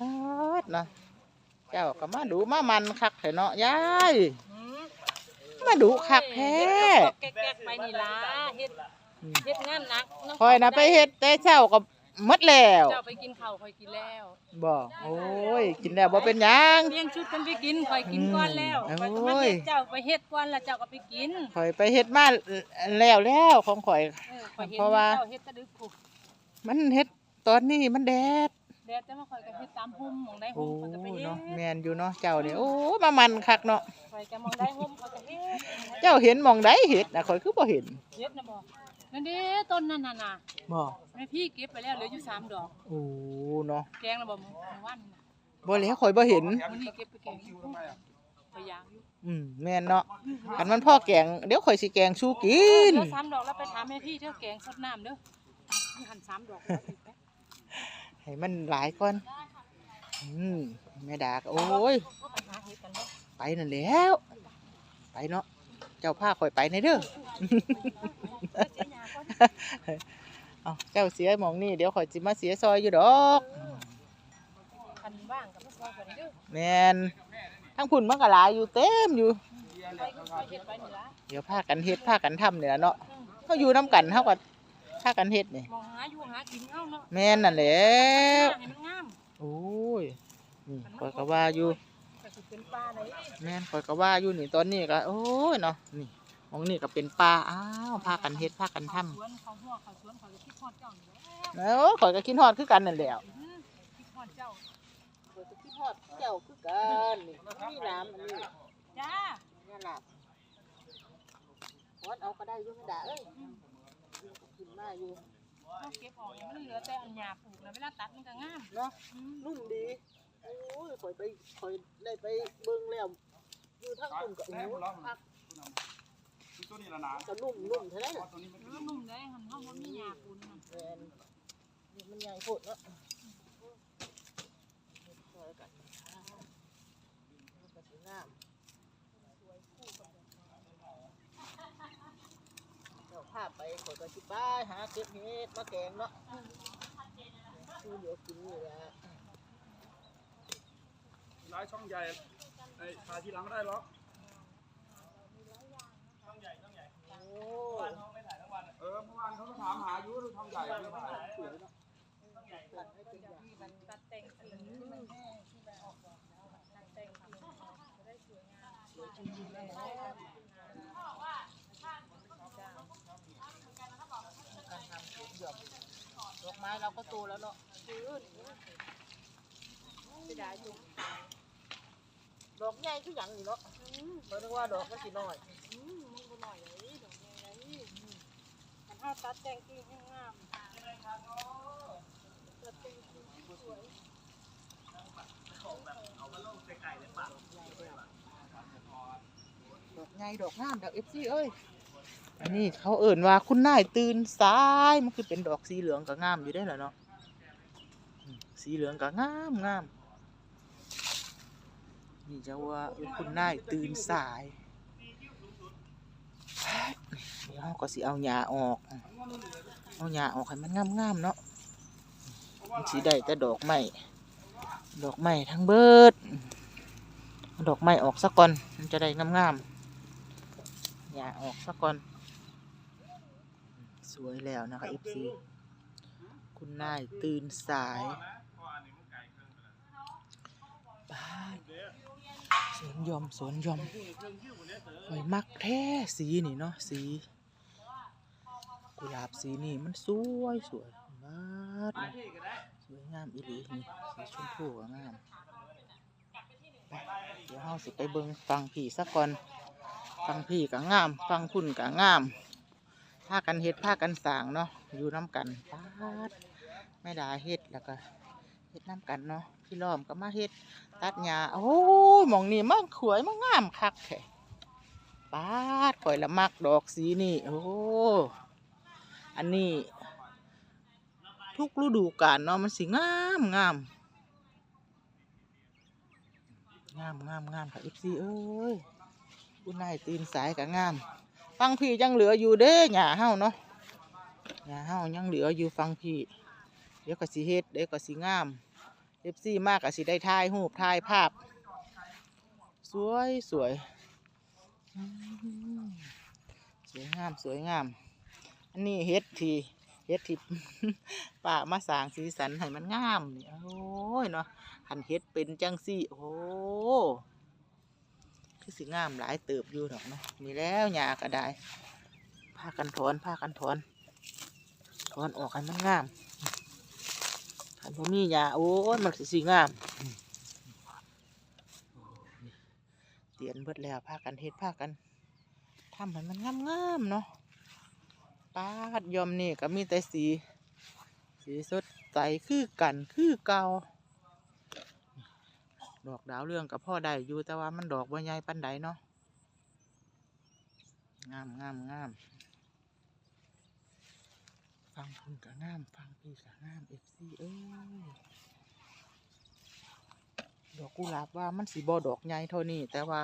ฮาดนะเจ้าก็มาดูมามันคักแท้เนาะยายมาดูคักแท้แก๊กๆไปนี่ล่ะเฮ็ดเฮ็ดงานหนักคอยนะไปเฮ็ดแต่เช้าก็หมดแล้วเจ้าไปกินข้าวคอยกินแล้วบ่โอ้ยกินแล้วบ่เป็นหยังเลี้ยงชุดกันไปกินคอยกินก่อนแล้วอืมคอยก็มาโอ้ยเฮ็ดเจ้าไปเฮ็ดก่อนแล้วเจ้าก็ไปกินข่อยไปเฮ็ดมาแล้วแล้วของข่อยเออคอยเพราะว่าเฮ็ดตะดึกมันเฮ็ด ตอนนี้มันแดดแดดแต่ว่าคอยก็เฮ็ดตามหุ่มหมองได้โอ้หุ่มคอยก็ไปเฮ็ดเนาะแม่นอยู่เนาะเจ้านี่โอ้มามันคักเนาะคอยก็มองได้หุ่มคอยก็เฮ็ดเจ้าเห็นหมองใดเฮ็ดน่ะข่อยคือบ่เห็นเฮ็ดนะบ่นั่นเด้ต้นนั่นน่ะน่ะบ่แม่พี่เก็บไปแล้วเหลืออยู่สามดอก โอ้เนาะแกงแล้วบ่มื้อวานนี่น่ะบ่แล้วข่อยบ่เห็น มื้อนี้เก็บไปแกงไปย่างอยู่อืมแม่นเนาะคันมันพ่อแกงเดี๋ยวข่อยสิแกงชูกิน เหลือสามดอกแล้วไปถามแม่พี่เด้อแกงสดน้ำเด้อมีหั่นสามดอกแล้วอีกไหม ให้มันหลายก่อน อืมแม่ดาก็โอ้ยก็ไปหาเฮ็ดกันเด้อไปนั่นแหล้ว ไปเนาะ เจ้าพาข่อยไปในเด้อเดี๋ยวเสียหญ้าก่อนเอาเจ้าเสียหมองนี่เดี๋ยวข่อยสิมาเสียซอยอยู่ดอกคันว่างก็มาซอยกันเด้อแม่นทั้งพุ่นมันก็หลายอยู่เต็มอยู่ไปไปเฮ็ดไปนี่ล่ะเดี๋ยวพากันเฮ็ดพากันทำเนี่ยล่ะเนาะเฮาอยู่นํกันเฮาก็ พากันเฮ็ดนี่มองหาอยู่หากินเอาเนาะแม่นนั่นแหล้วให้มันงามโอ้ยนี่ข่อยก็ว่าอยู่ก็สิเป็นปลาไหนแม่นข่อยก็ว่าอยู่นี่ตอนนี้ก็โอ้ยเนาะนี่หมองนี่ก็เป็นป่าอ้าวพากันเฮ็ดพากันทำสวนเขาหัวเขาสวนเขาจะคิดฮอดเจ้านี่แหละแล้วข่อยก็คิดฮอดคือกันนั่นแหล้วอืมคิดฮอดเจ้าข่อยก็คิดฮอดเจ้าคือกันนี่มีน้ำอันนี้จ้านั่นล่ะฮอดเอาก็ได้อยู่ไม่ได้เอ้ยกิน มาอยู่เราเก็บออกเนี่ยมันเหลือแต่อันหญ้าปลูกนะเวลาตัดมันก็งามเนาะอืมนุ่มดีโอ้ยข่อยไปข่อยได้ไปเบิ่งแล้วอยู่ทางคุณก็โอ้โหพักตัวนี้ละนะก็นุ่มนุ่มเท่านั้นน่ะตัวนี้มันเออนุ่มได้หันเฮาบ่มีหญ้าปูนน่ะแม่นนี่มันใหญ่โพดเนาะข่อยก็อ่ามันก็สิงามเจ้าพาไป ข่อยก็สิไปหาเก็บเห็ดมาแกงเนาะคือเดี๋ยวกินนี่แหละร้ายช่องใหญ่ไอ้พาที่หลังได้หรอโอ้เออเมื่อวานเขาก็ถามหาอยู่ช่องใหญ่ไม่ผ่านสวยเนาะมันตัดแต่งสีมันแห้งที่แบบออกดอกแล้วอะตัดแต่งสีจะได้สวยงามสวยจริงๆเลยจ้า การทำสวนหย่อมดอก ไม้เราก็โตแล้วเนาะซื้อเสียดายอยู่ดอกใหญ่คือหยังนี่เนาะเพราะนึกว่าดอกมันสิน้อยอืมมึงบ่หน่อยเลยดอกใหญ่เลยอืมมันถ้าตัดแต่งกิ่งให้งามตัดแต่งกิ่งให้สวยดอกใหญ่ดอกงามดอกเอฟซีเอ้ย อันนี้เขาเอิ่นว่าคุณนายตื่นสายมันคือเป็นดอกสีเหลืองก็งามอยู่ได้แหละเนาะสีเหลืองก็งามงามนี่จะว่าคุณนายตื่นสายเดี๋ยวเราก็สิเอาหญ้าออกเอาหญ้าออกให้มันงามๆเนาะสีได้แต่ดอกไม้ดอกไม้ทั้งเบิด ดอกไม้ออกสักก่อนมันจะได้งามๆหญ้าออกสักก่อน สวยแล้วนะคะ FC คุณนายตื่นสายบ้านสวนหยอมสวนหยอมหอยมักแท้สีนี่เนาะสี กุหลาบสีนี่มันสวยสวยมากเลยสวยงามอีหลีนี่สีชมพูก็งามไปเดี๋ยวเราสิไปเบิ่งฟังผีสักก่อนฟังผีก็งาม ฟังพุ่นก็งาม พากันเฮ็ดพากันสางเนาะอยู่น้ำกันปาดไม่ได้เฮ็ดแล้วก็เฮ็ดน้ำกันเนาะพี่ล้อมก็มาเฮ็ดตัดหญ้าโอ้ยมองนี่มันขวยมันงามคักแท้ปาดข่อยละมักดอกสีนี่โอ้อันนี้ ทุกฤดูกาลเนาะมันสิงามงามงามงามงามค่ะเอฟซีเอ้ยคุณนายตื่นสายกับงาม ฟังพี่ยังเหลืออยู่เด้หญ้าเฮาเนาะหญ้าเฮายังเหลืออยู่ฟังพี่เดี๋ยวก็สิเฮ็ดเดี๋ยวก็สิงามเอฟซีมากก็สิได้ถ่ายรูปถ่ายภาพ สวยสวยสวยงามสวยงาม อันนี้เฮ็ดทีเฮ็ดทีป่ามาสางสีสันให้มันงามนี่โอ้ยเนาะหันเฮ็ดเป็นจังสี่ โอ้ คือสิงามหลายเติบอยู่ดอกเนาะมีแล้วหญ้าก็ได้พากันถอนพากันถอนถอนออกให้มันงามคันบ่มีหญ้าโอ้ยมันสิสิงามเตียนเบิดแล้วพากันเฮ็ดพากันทำให้มันงามๆเนาะปาดยอมนี่ก็มีแต่สี สีสดใสคือกันคือเก่า ดอกดาวเรื่องกับพ่อได้อยู่แต่ว่ามันดอกบ่ใหญ่ปันใดเนาะงามงามงามฟังคุณก็งาม ฟังพี่ก็งามเอฟซีเอ้ยดอกกุหลาบว่ามันสีบอดอกใหญ่เท่านี้แต่ว่า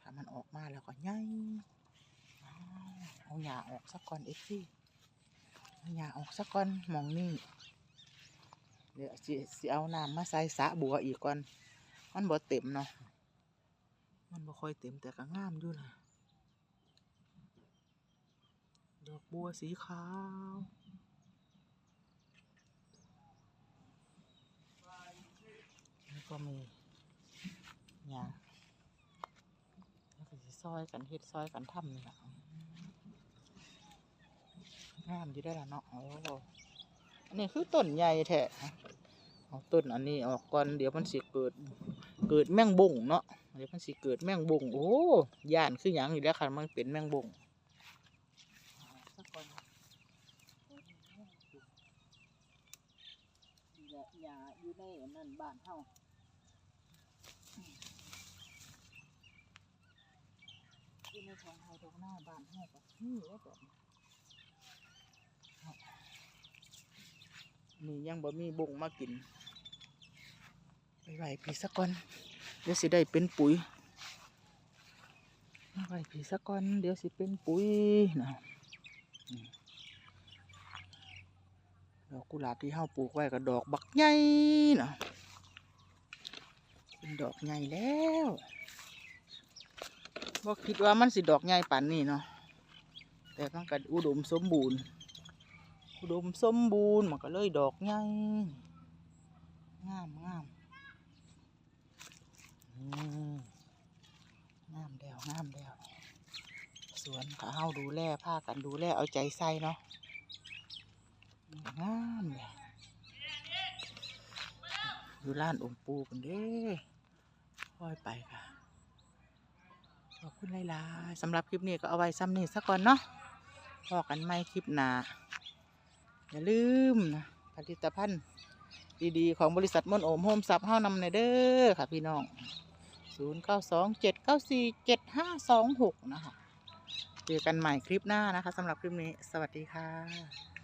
ถ้ามันออกมาแล้วก็ใหญ่เอาหญ้าออกสักก่อนเอฟซีเอาหญ้าออกสักก่อนมองนี่ เดี๋ยวสิสิเอาน้ำมาใส่สะบัวอีกก่อน มันบ่เต็มเนาะ มันบ่ค่อยเต็มแต่ก็งามอยู่นะดอกบัวสีขาวแล้วก็มีหญ้าแล้วก็สิซอยกันเฮ็ดซอยกันทำนี่แหละงามอยู่ได้ละเนาะโอ้ อันนี้คือต้นใหญ่แท้เอาต้นอันนี้ออกก่อนเดี๋ยวมันสิเกิด เกิดแมงบงเนาะเดี๋ยวมันสิเกิดแมงบงโอ้ย่านคือหยังอยู่แล้วค่ะมันเป็นแมงบงสักก่อย่าอยู่ในนั่นบ้านเฮาอยู่ในทองไร่ท้องนาบ้านเฮาก็นี่แหละแบบ นี่ยังบ่มีบงมากินไปไหวผีสักก่อนเดี๋ยวสิได้เป็นปุ๋ยไหวผีสักก่อนเดี๋ยวสิเป็นปุ๋ยนะดอกกุหลาบที่เฮาปลูกไว้ก็ดอกบักใหญ่นะเป็นดอกใหญ่แล้วบ่คิดว่ามันสิดอกใหญ่ป่านนี้เนาะแต่มันก็อุดมสมบูรณ์ อุดมสมบูรณ์มันก็เลยดอกใหญ่งามงามงามแล้วงามแล้วสวนก็เฮาดูแลพากันดูแลเอาใจใส่เนาะงามเลยอยู่ร้านอมปูกันเด้ค่อยไปค่ะขอบคุณหลายๆสำหรับคลิปนี้ก็เอาไว้ซ้ำนี้สักก่อนเนาะพอกันไม่คลิปหน้า อย่าลืมนะผลิตภัณฑ์ดีๆ ของบริษัทมนโอมโฮมซับเฮ้านำในเด้อค่ะพี่น้อง 0 9 2 7 9 4 7 5 2 6 นะคะ เจอกันใหม่คลิปหน้านะคะสำหรับคลิปนี้ สวัสดีค่ะ